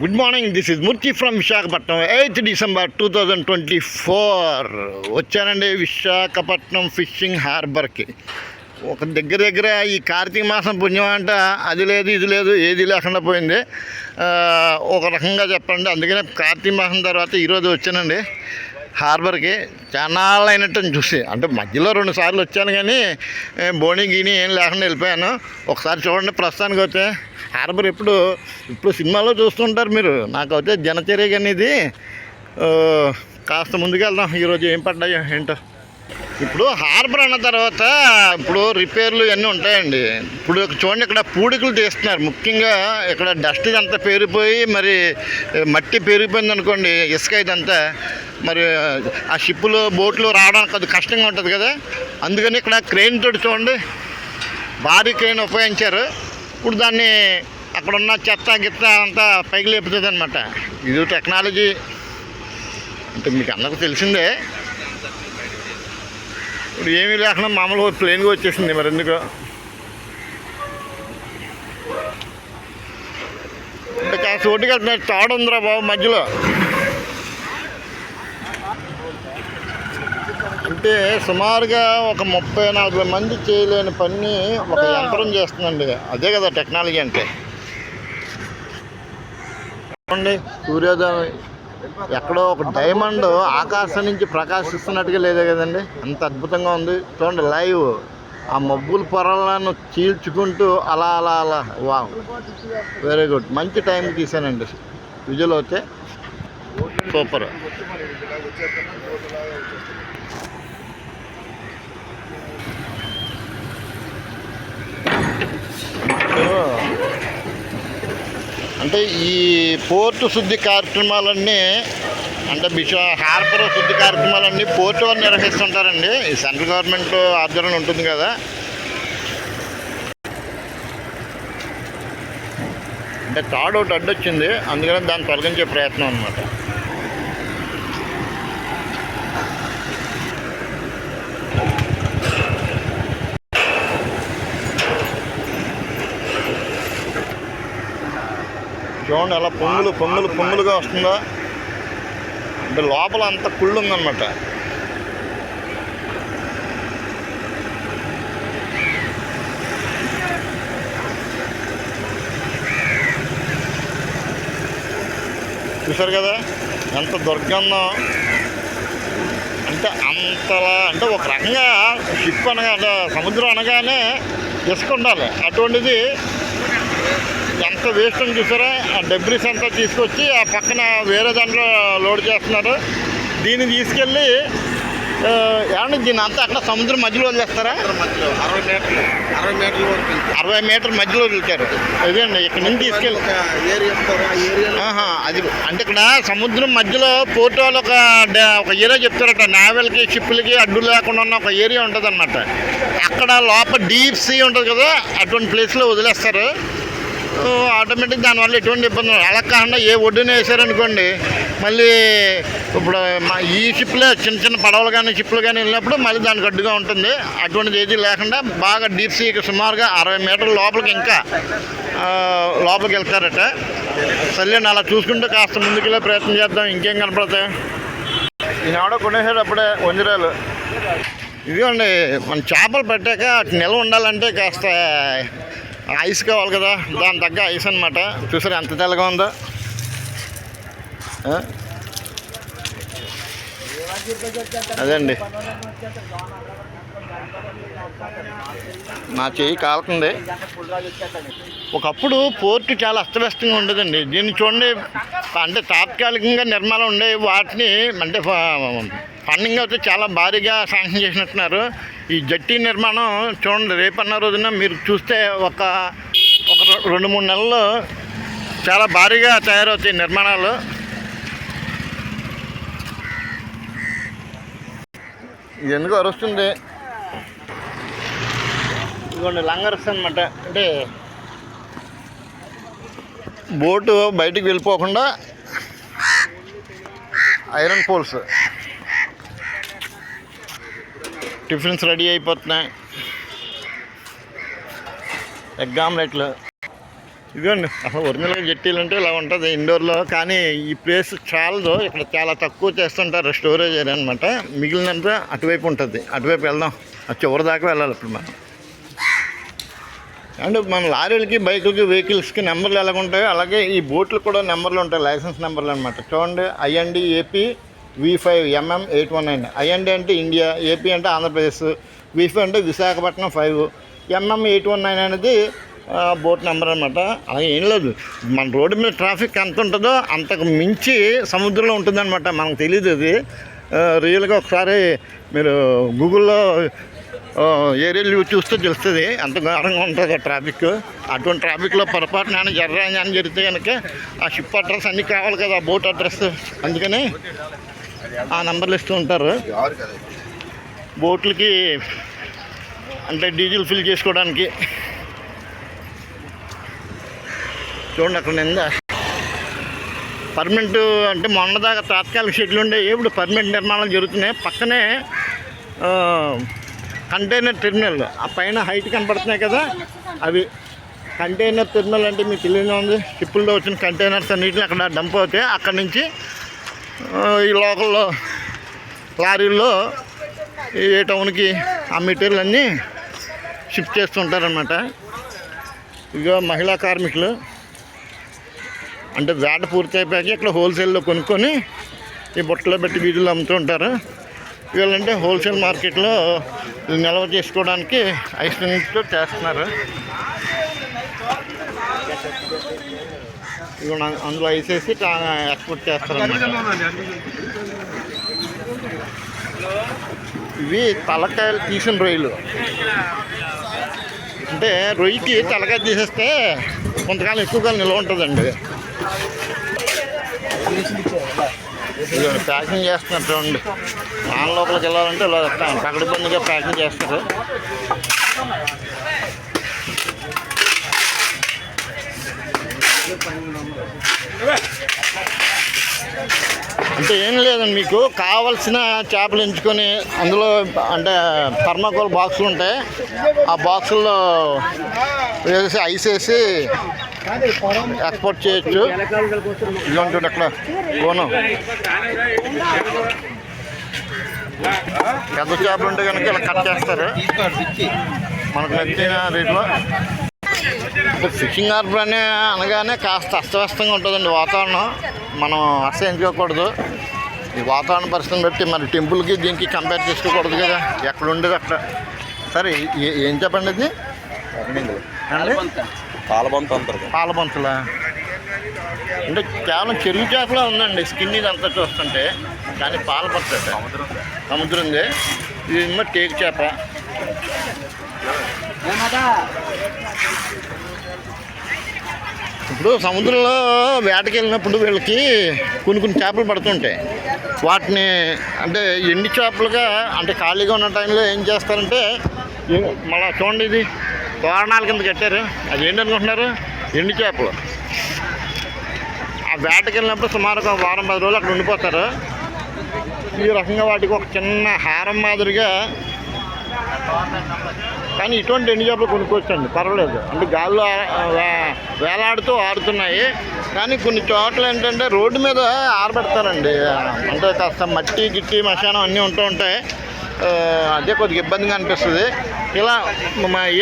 Good morning this is Murthy from Visakhapatnam eighth December two thousand twenty four వచ్చానండి Visakhapatnam fishing హార్బర్కి. ఒక దగ్గర దగ్గర ఈ కార్తీక మాసం పుణ్యం అంట అది లేదు ఇది లేదు ఏది లేకుండా పోయింది. ఒక రకంగా చెప్పండి అందుకనే కార్తీక మాసం తర్వాత ఈరోజు వచ్చానండి. హార్బర్కి చాలా అయినట్టు చూసి. అంటే మధ్యలో రెండు సార్లు వచ్చాను కానీ బోని బోణి గీని ఏం లేకుండా వెళ్ళిపోయాను. ఒకసారి చూడండి ప్రస్తుతానికి అయితే. హార్బర్ ఎప్పుడు ఇప్పుడు సినిమాలో చూస్తుంటారు మీరు. నాకైతే జనచర్య కానీ ఇది కాస్త కాస్త ముందుకెళ్దాం. ఈరోజు ఏం పడ్డాయో ఏంటో. ఇప్పుడు హార్బర్ అన్న తర్వాత ఇప్పుడు రిపేర్లు ఇవన్నీ ఉంటాయండి. ఇప్పుడు చూడండి ఇక్కడ పూడికలు తీస్తున్నారు. ముఖ్యంగా ఇక్కడ డస్ట్ ఇదంతా పేరిపోయి మరి మట్టి పేరిపోయింది అనుకోండి ఇసుక ఇదంతా మరి ఆ షిప్పులు బోట్లు రావడానికి అది కష్టంగా ఉంటుంది కదా. అందుకని ఇక్కడ క్రెయిన్ తోటి చూడండి భారీ క్రెయిన్ ఉపయోగించారు. ఇప్పుడు దాన్ని అక్కడ ఉన్న చెత్త గిత్త అంతా పైకి లేపుతుంది అనమాట ఇది టెక్నాలజీ. అంటే మీకు అందరికీ తెలిసిందే ఇప్పుడు ఏమీ లేకుండా మామూలుగా ప్లేన్గా వచ్చేసింది మరి ఎందుకు? అంటే కాస్త ఒడ్డుకి తాడు ఉందిరా బాబు మధ్యలో. అంటే సుమారుగా ఒక ముప్పై నలభై మంది చేయలేని పని ఒక యంత్రం చేస్తుందండి. అదే కదా టెక్నాలజీ అంటే. చూడండి సూర్యోదయం ఎక్కడో ఒక డైమండ్ ఆకాశం నుంచి ప్రకాశిస్తున్నట్టుగా లేదే కదండి. అంత అద్భుతంగా ఉంది. చూడండి లైవ్. ఆ మబ్బుల పొరలను చీల్చుకుంటూ అలా అలా అలా. వా వెరీ గుడ్ మంచి టైం తీసానండి. విజువల్ అయితే సూపర్. అంటే ఈ పోర్టు శుద్ధి కార్యక్రమాలన్నీ అంటే బిష హార్బర్ శుద్ధి కార్యక్రమాలన్నీ పోర్టు వారు నిర్వహిస్తుంటారండి. ఈ సెంట్రల్ గవర్నమెంట్ ఆధ్వర్యంలో ఉంటుంది కదా. అంటే తాడు ఒకటి అడ్డొచ్చింది. అందుకని దాన్ని తొలగించే ప్రయత్నం అనమాట చూడండి అలా పొంగులు పొంగులు పొంగులుగా వస్తుందా? అంటే లోపల అంత కుళ్ళు ఉందన్నమాట చూసారు కదా? ఎంత దుర్గంధం. అంటే అంతలా అంటే ఒక రకంగా షిప్ అనగా అంటే సముద్రం అనగానే ఇసుక ఉండాలి. అటువంటిది ఎంత వేస్ట్ అని చూసారా ఆ డెబ్రిస్ అంతా తీసుకొచ్చి ఆ పక్కన వేరే దాంట్లో లోడ్ చేస్తున్నారు. దీన్ని తీసుకెళ్ళి ఆ, ఏమండి దీన్ని అంతా అక్కడ సముద్రం మధ్యలో వదిలేస్తారా? మధ్యలో అరవై మీటర్లు అరవై మీటర్ల. అరవై మీటర్ మధ్యలో వదిలిచారు ఇదేండి ఇక్కడ నుంచి తీసుకెళ్ళి అది అంటే ఇక్కడ సముద్రం మధ్యలో పోర్టు వాళ్ళు ఒక ఒక ఏరియా చెప్తారట. నావెల్కి షిప్పులకి అడ్డు లేకుండా ఉన్న ఒక ఏరియా ఉంటుంది అనమాట అక్కడ లోపల డీప్ సీ ఉంటుంది కదా అటువంటి ప్లేస్లో వదిలేస్తారు. ఆటోమేటిక్ దానివల్ల ఎటువంటి ఇబ్బంది. అలా కాకుండా ఏ ఒడ్డున వేసారనుకోండి మళ్ళీ ఇప్పుడు ఈ షిప్లే చిన్న చిన్న పడవలు కానీ షిప్లు కానీ వెళ్ళినప్పుడు మళ్ళీ దానికి అడ్డుగా ఉంటుంది. అటువంటిది ఏది లేకుండా బాగా డీప్ సీకి సుమారుగా అరవై మీటర్ల లోపలికి ఇంకా లోపలికి వెళ్తారట. సర్లేండి అలా చూసుకుంటూ కాస్త ముందుకెళ్ళే ప్రయత్నం చేద్దాం. ఇంకేం కనపడతాయి? ఈనాడ కొనేసాడు అప్పుడే వంజరాలు. ఇదిగోండి మన చేపలు పెట్టాక నిల్వ ఉండాలంటే కాస్త ఐస్ కావాలి కదా దాని తగ్గ ఐస్ అనమాట చూసారు ఎంత తెల్లగా ఉందో? అదండి. నా చెయ్యి కాలుతుంది. ఒకప్పుడు పోర్టు చాలా అస్తవ్యస్తంగా ఉండేదండి. దీన్ని చూడండి అంటే తాత్కాలికంగా నిర్మాణం ఉండే వాటిని అంటే ఫండింగ్ అయితే చాలా భారీగా శాంక్షన్ చేసినట్టున్నారు. ఈ జట్టి నిర్మాణం చూడండి రేపన్న రోజున మీరు చూస్తే ఒక ఒక రెండు మూడు నెలల్లో చాలా భారీగా తయారవుతాయి నిర్మాణాలు. ఇది ఎందుకు అరుస్తుంది? ఇదిగోండి లంగర్స్ అనమాట అంటే బోటు బయటికి వెళ్ళిపోకుండా ఐరన్ పోల్స్. టిఫిన్స్ రెడీ అయిపోతున్నాయి. ఎగ్ ఆమ్లెట్లు ఇదిగోండి అసలు ఒరిజినల్గా జట్టీలు ఇలా ఉంటుంది ఇండోర్లో కానీ ఈ ప్లేస్ చాలదు. ఇక్కడ చాలా తక్కువ చేస్తుంటారు స్టోరేజ్ ఏరియా అనమాట మిగిలినంత అటువైపు ఉంటుంది. అటువైపు వెళ్దాం. ఆ చివరి దాకా వెళ్ళాలి ఇప్పుడు మనం. అండ్ మన లారీలకి బైకులకి వెహికల్స్కి నెంబర్లు ఎలా ఉంటాయో అలాగే ఈ బోట్లు కూడా నెంబర్లు ఉంటాయి. లైసెన్స్ నెంబర్లు అనమాట చూడండి IND AP V five MM eight one nine. IND అంటే ఇండియా ఏపీ అంటే ఆంధ్రప్రదేశ్ వి ఫైవ్ అంటే Visakhapatnam five. MM eight one nine అనేది బోట్ నెంబర్ అనమాట అది ఏం లేదు మన రోడ్డు మీద ట్రాఫిక్ ఎంత ఉంటుందో అంతకు మించి సముద్రంలో ఉంటుందన్నమాట. మనకు తెలియదు అది. రియల్గా ఒకసారి మీరు గూగుల్లో ఏరియాలు చూస్తే తెలుస్తుంది. అంత ఘోరంగా ఉంటుంది ఆ ట్రాఫిక్. అటువంటి ట్రాఫిక్లో పొరపాటున అని జర్రాని అని జరిగితే కనుక ఆ షిప్ అడ్రస్ అన్నీ కావాలి కదా ఆ బోట్ అడ్రస్. అందుకని ఆ నంబర్లు ఇస్తూ ఉంటారు. బోట్లకి అంటే డీజిల్ ఫిల్ చేసుకోవడానికి. చూడండి అక్కడ నింద పర్మనెంట్ అంటే మొన్నదాకా తాత్కాలిక షెడ్లు ఉండే ఇప్పుడు పర్మనెంట్ నిర్మాణాలు జరుగుతున్నాయి. పక్కనే కంటైనర్ టెర్మినల్. ఆ పైన హైట్ కనపడుతున్నాయి కదా అవి. కంటైనర్ టెర్మినల్ అంటే మీకు తెలియదు ఉంది. షిప్పుల్లో వచ్చిన కంటైనర్స్ అన్నింటిని అక్కడ డంప్ అవుతాయి. అక్కడ నుంచి ఈ లోకల్లో లారీల్లో ఏ టౌన్కి ఆ మెటీరియల్ అన్నీ షిఫ్ట్ చేస్తుంటారనమాట ఇక మహిళా కార్మికులు. అంటే వేట పూర్తి అయిపోయాక ఇక్కడ హోల్సేల్లో కొనుక్కొని ఈ బుట్టలో పెట్టి వీధుల్లో అమ్ముతూ ఉంటారు. వీళ్ళంటే హోల్సేల్ మార్కెట్లో నిల్వ చేసుకోవడానికి ఐస్ క్రీమ్స్తో చేస్తున్నారు. ఇవి అందులో వేసేసి ఎక్స్పోర్ట్ చేస్తారన్నమాట. ఇవి తలకాయలు తీసిన రొయ్యలు. అంటే రొయ్యకి తలకాయ తీసేస్తే కొంతకాలం ఎక్కువగా నిల్వ ఉంటుందండి. ప్యాకింగ్ చేస్తున్నారు చూడండి. నాన్న లోపలికి వెళ్ళాలంటే ఇలా వస్తాను ప్యాకింగ్ చేస్తారు అంటే ఏం లేదండి మీకు కావలసిన చేపలు ఎంచుకొని అందులో అంటే థర్మాకోల్ బాక్సులు ఉంటాయి. ఆ బాక్సుల్లో వేసి ఐస్ వేసి ఎక్స్పోర్ట్ చేయొచ్చు. ఇదిగో అక్కడ కోను పెద్ద చేపలు ఉంటే కనుక ఇలా కట్ చేస్తారు. మనకు నచ్చిన రేట్లో. ఫిషింగ్ హార్బర్ అనే అనగానే కాస్త అస్తవ్యస్తంగా ఉంటుందండి వాతావరణం. మనం అసహించుకోకూడదు ఈ వాతావరణ పరిస్థితిని బట్టి మరి టెంపుల్కి దీనికి కంపేర్ చేసుకోకూడదు కదా. ఎక్కడ ఉండేది అక్కడ. సరే ఏ- ఏం చెప్పండి ఇది? పాలబంత పాలబంతులా? అంటే కేవలం చెరువు చేపలో ఉందండి. స్కిన్ ఇది అంతా చూస్తుంటే. కానీ పాలబంత సముద్రం. ఉంది ఇది టేకు చేప. ఇప్పుడు సముద్రంలో వేటకి వెళ్ళినప్పుడు వీళ్ళకి కొన్ని కొన్ని చేపలు పడుతుంటాయి. వాటిని అంటే ఎండి చేపలుగా అంటే ఖాళీగా ఉన్న టైంలో ఏం చేస్తారంటే మళ్ళీ మళ్ళా చూడండి ఇది తోరణాల కింద కట్టారు. అది ఏంటి అనుకుంటున్నారు? ఎండి చేపలు. ఆ వేటకి వెళ్ళినప్పుడు సుమారు ఒక వారం పది రోజులు అక్కడ ఉండిపోతారు. ఈ రకంగా వాటికి ఒక చిన్న హారం మాదిరిగా కానీ ఇటువంటి ఎన్ని చేపలు కొనుక్కోవచ్చండి పర్వాలేదు. అంటే గాల్లో వేలాడుతూ ఆడుతున్నాయి. కానీ కొన్ని చోట్ల ఏంటంటే రోడ్డు మీద ఆరబెడతారండి. అంటే కాస్త మట్టి గిట్టి మశానం అన్నీ ఉంటూ ఉంటాయి. అదే కొద్దిగా ఇబ్బందిగా అనిపిస్తుంది. ఇలా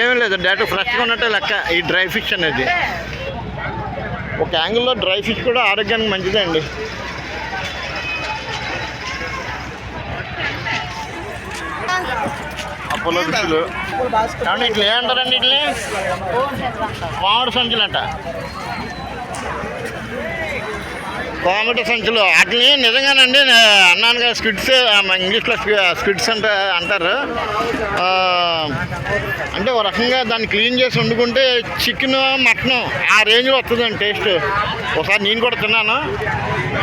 ఏమీ లేదు. డైరెక్ట్ ఫ్రెష్గా ఉన్నట్టే లెక్క ఈ డ్రై ఫిష్ అనేది. ఒక యాంగిల్లో డ్రై ఫిష్ కూడా ఆరోగ్యానికి మంచిదే అండి. అపోలో ఫిష్లు ఏమండి ఇట్లా ఏమంటారండి ఇట్లా? మామిడి సంచులు అంట. కోమటి సంచులు. వాటిని నిజంగానండి అన్నాను కదా స్కిడ్స్ ఇంగ్లీష్లో స్కిడ్స్ అంటే అంటారు. అంటే ఒక రకంగా దాన్ని క్లీన్ చేసి వండుకుంటే చికెన్ మటన్ ఆ రేంజ్లో వస్తుందండి టేస్ట్. ఒకసారి నేను కూడా తిన్నాను.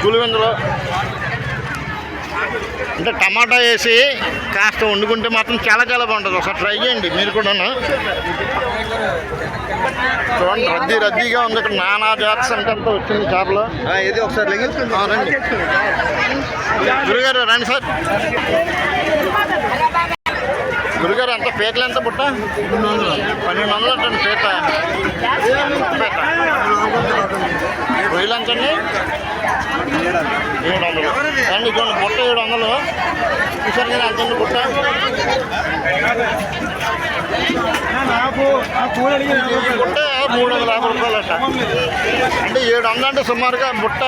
పులివెందులో. అంటే టమాటా వేసి కాస్త వండుకుంటే మాత్రం చాలా చాలా బాగుంటుంది. ఒకసారి ట్రై చేయండి. మీరు కూడాను. చూడండి రద్దీ రద్దీగా ఉంది. ఇక్కడ నానా జాతి సంఖ్యతో వచ్చింది చేపలు. ఏది ఒకసారి రండి. గురుగారు రండి సార్. గురుగారు ఎంత పీతలు ఎంత బుట్ట పన్నెండు వందలు అంటండి పీత పీత రొయ్యలు ఎంతండి ఏడు వందలు. అండి చూడండి బుట్ట ఏడు వందలు. చూసారు కదా ఎంతండి బుట్ట బుట్ట మూడు వందల యాభై రూపాయలు అట అంటే ఏడు వందలు అంటే సుమారుగా బుట్ట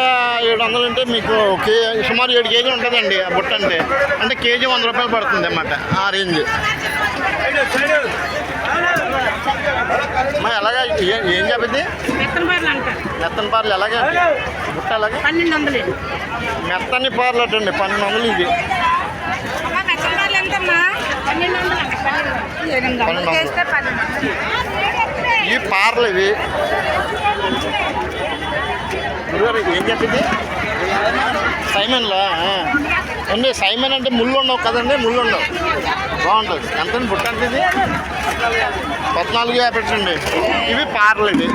ఏడు వందలు అంటే మీకు కే సుమారు ఏడు కేజీలు ఉంటుందండి ఆ బుట్ట అంటే. అంటే కేజీ వంద రూపాయలు పడుతుంది అన్నమాట ఆ రేంజ్. మా ఎలాగా ఏ- చెప్పింది మెత్తన పార్లు ఎలాగా? బుట్ట ఎలాగా? పన్నెండు వందలు. మెత్తని పార్లు అటండి పన్నెండు వందలు ఇది వందలు. చేస్తే పన్నెండు వందలు. ఈ పార్లు ఇవి. ఏం చెప్పింది? సైమన్లా. అండి సైమన్ అంటే ముళ్ళు ఉండవు కదండి ముళ్ళు ఉండవు బాగుంటుంది. ఎంతండి బుట్ట అంటే ఇది పద్నాలుగు యాభై పెట్టండి. ఇవి పార్లు ఇవి.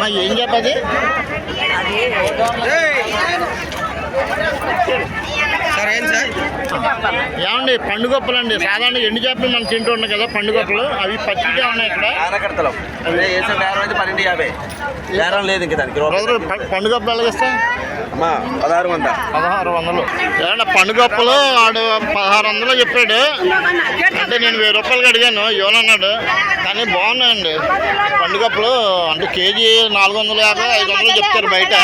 మా ఏం చెప్పది? సార్ ఏం సార్? ఏమండి పండుగప్పలు అండి సాధారణ ఎండు చేపలు మనం తింటూ ఉన్నాం కదా పండుగప్పలు అవి పచ్చిగా ఉన్నాయి ఇక్కడ. ఆనకడతలం పన్నెండు యాభై. బేరం లేదు ఇంక దానికి పండుగప్పలు అమ్మా పదహారు వంద. పదహారు వందలు. ఏమన్నా పండుగప్పలు ఆడు పదహారు వందలు చెప్పాడు. అంటే నేను వెయ్యి రూపాయలకి అడిగాను ఇవ్వనన్నాడు కానీ బాగున్నాయండి. పండుగప్పలు అంటే కేజీ నాలుగు వందల యాభై ఐదు వందలు చెప్తారు బయట.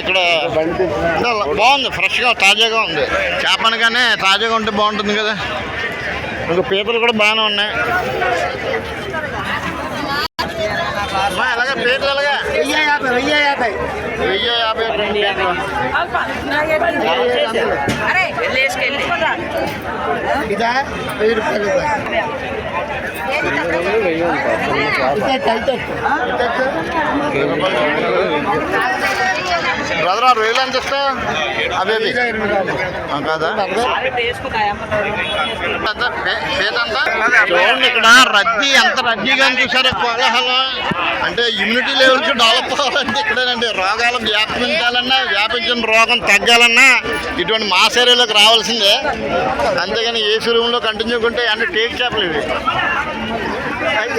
ఇక్కడ బాగుంది ఫ్రెష్గా తాజాగా ఉంది. చేప అనగానే తాజాగా ఉంటే బాగుంటుంది కదా. ఇంకా పీతలు కూడా బాగానే ఉన్నాయి. అమ్మా, ఎలాగా పీతలు ఎలాగా వెయ్యి యాభై వెళ్ళి వేసుకెళ్ళి ఇదా వెయ్యి రూపాయలు బ్రదర్ ఆరు వేలు ఎంత అవి ఆ, కాదా? చూడండి ఇక్కడ రద్దీ ఎంత రద్దీగా చూసారు? కోలాహలం. అంటే ఇమ్యూనిటీ లెవెల్స్ డెవలప్ అవ్వాలంటే ఇక్కడేనండి. రోగాలు వ్యాపించాలన్నా వ్యాపించిన రోగం తగ్గాలన్నా ఇటువంటి మాస్ ఏరియాలోకి రావాల్సిందే. అంతేగాని ఏ రూమ్లో కంటిన్యూ ఉంటే అంటే టేక్ చేపలు ఇవి.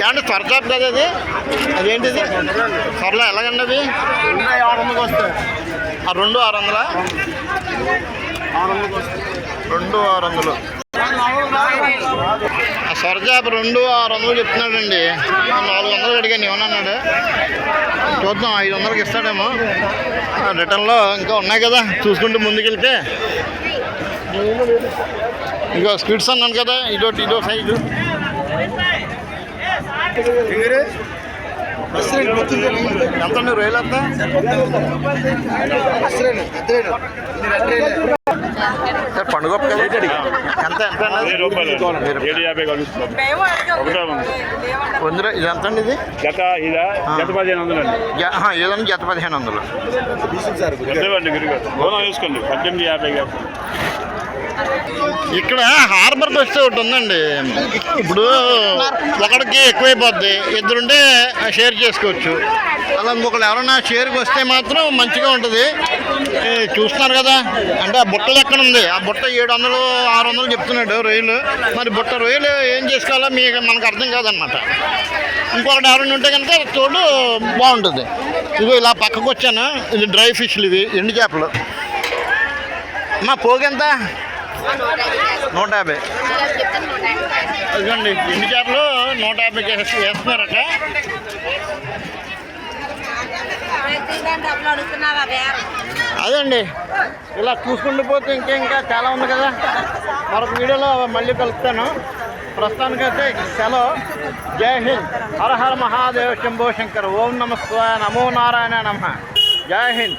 ఏమంటే త్వర కదా అది అదేంటిది? త్వరలో ఎలాగండి అవి? ఆ రెండు ఆరు వందలా? రెండు ఆరు వందలు. ఆ సొరచేప రెండు ఆరు వందలు చెప్తున్నాడండి. నాలుగు వందలు అడిగాను ఏమన్నాడు? చూద్దాం ఐదు వందలకి ఇస్తాడేమో. ఆ రిటర్న్లో ఇంకా ఉన్నాయి కదా చూసుకుంటూ ముందుకెళ్తే. ఇంకా స్వీట్స్ అన్నాను కదా ఇదోటి ఇదో సైజు. ఎంత సార్ పండుగ ఎంత ఎంత ఇది ఎంత అండి ఇది? జత ఇదా జత పదిహేను వందలు అండి. ఏదండి జత పదిహేను వందలు. తీసుకోండి పద్దెనిమిది యాభై ఇక్కడ హార్బర్ బస్ ఒకటి ఉందండి. ఇప్పుడు ఒకడికి ఎక్కువైపోద్ది. ఇద్దరుంటే షేర్ చేసుకోవచ్చు. అలా ఇంకొకరు ఎవరైనా షేర్కి వస్తే మాత్రం మంచిగా ఉంటుంది. చూస్తున్నారు కదా? అంటే ఆ బుట్ట ఎక్కడ ఉంది ఆ బుట్ట ఏడు వందలు ఆరు వందలు చెప్తున్నాడు రొయ్యలు. మరి బుట్ట రొయ్యలు ఏం చేసుకోవాలో మీకు మనకు అర్థం కాదనమాట ఇంకొకటి ఎవరైనా ఉంటే కనుక తోడు బాగుంటుంది. ఇదిగో ఇలా పక్కకు వచ్చాను ఇది డ్రై ఫిష్లు ఇవి ఎండు చేపలు. మా పోగెంత? నూట యాభై ఇదిగోండి ఎన్ని చేపలు నూట యాభైకి వేస్తున్నారట. అదే అండి అదండి ఇలా చూసుకుంటూ పోతే ఇంకా ఇంకా చాలా ఉంది కదా. మరొక వీడియోలో మళ్ళీ కలుపుతాను ప్రస్తుతానికైతే సెలవు. జై హింద్. హర హర మహాదేవ శంభో శంకర్. ఓం నమస్వ నమో నారాయణ నమ. జై హింద్.